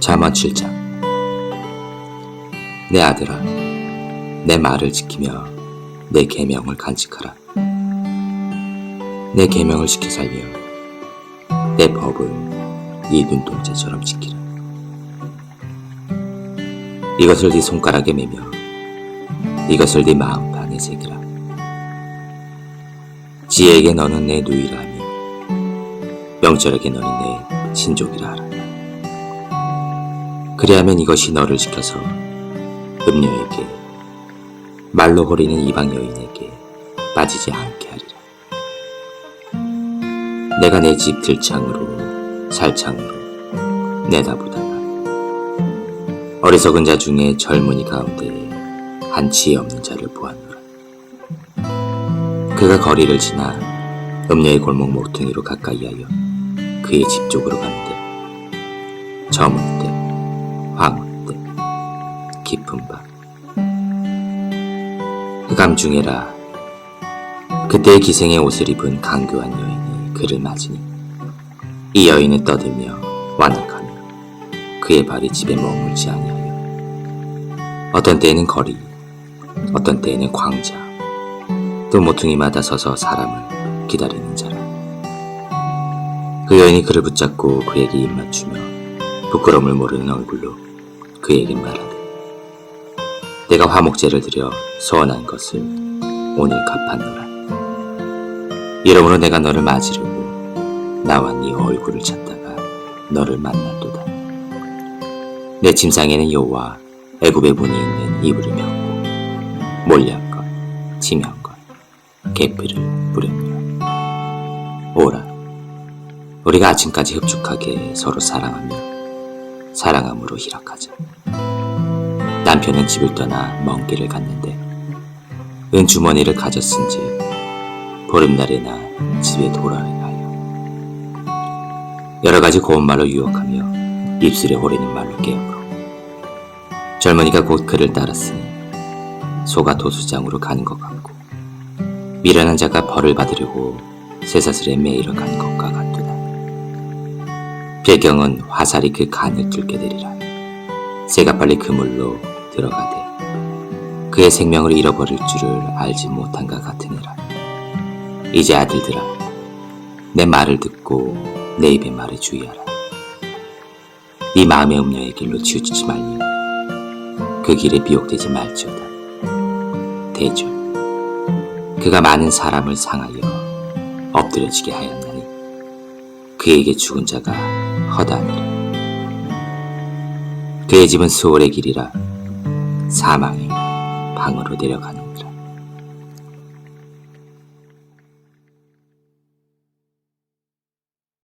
잠언 7장 내 아들아 내 말을 지키며 내 계명을 간직하라. 내 계명을 지켜 살며 내 법을 네 눈동자처럼 지키라. 이것을 네 손가락에 매며 이것을 네 마음판에 새기라. 지혜에게 너는 내 누이라 하며 명철에게 너는 내 친족이라 하라 그리하면 이것이 너를 지켜서 음녀에게 말로 호리는 이방 여인에게 빠지지 않게 하리라. 내가 내 집 들창으로 살창으로 내다보다가 어리석은 자 중에 젊은이 가운데 한 지혜 없는 자를 보았노라. 그가 거리를 지나 음녀의 골목 모퉁이로 가까이하여 그의 집 쪽으로 가는데 저문 때 때 깊은 밤. 흑암 중에라. 그때의 기생의 옷을 입은 강교한 여인이 그를 맞으니 이 여인은 떠들며 완악하며 그의 발이 집에 머물지 아니하여 어떤 때에는 거리 어떤 때에는 광자 또 모퉁이마다 서서 사람을 기다리는 자라. 그 여인이 그를 붙잡고 그에게 입 맞추며 부끄러움을 모르는 얼굴로 그에게 말하되 내가 화목제를 드려 소원한 것을 오늘 갚았노라. 이러므로 내가 너를 맞으려고 나와 네 얼굴을 찾다가 너를 만났도다. 내 침상에는 여호와 애굽의 분이 있는 이불을 메었고 몰약것 지명것 계피를 뿌렸노라. 오라 우리가 아침까지 흡축하게 서로 사랑하며 사랑함으로 희락하자. 남편은 집을 떠나 먼 길을 갔는데 은 주머니를 가졌은지 보름날에나 집에 하여 여러 가지 고운 말로 유혹하며 입술에 호리는 말로 깨우므로 젊은이가 곧 그를 따랐으니 소가 도수장으로 가는 것 같고 미련한 자가 벌을 받으려고 쇠사슬에 매이러 가는 것과 같도다. 배경은 화살이 그 간을 뚫게 되리라. 새가 빨리 그물로 들어가되 그의 생명을 잃어버릴 줄을 알지 못한가 같으니라. 이제 아들들아, 내 말을 듣고 내 입의 말에 주의하라. 네 마음의 음녀의 길로 치우치지 말며 그 길에 미혹되지 말지어다. 대주, 그가 많은 사람을 상하여 엎드려지게 하였나니 그에게 죽은 자가 허다니라. 그의 집은 수월의 길이라 사망의 방으로 내려가는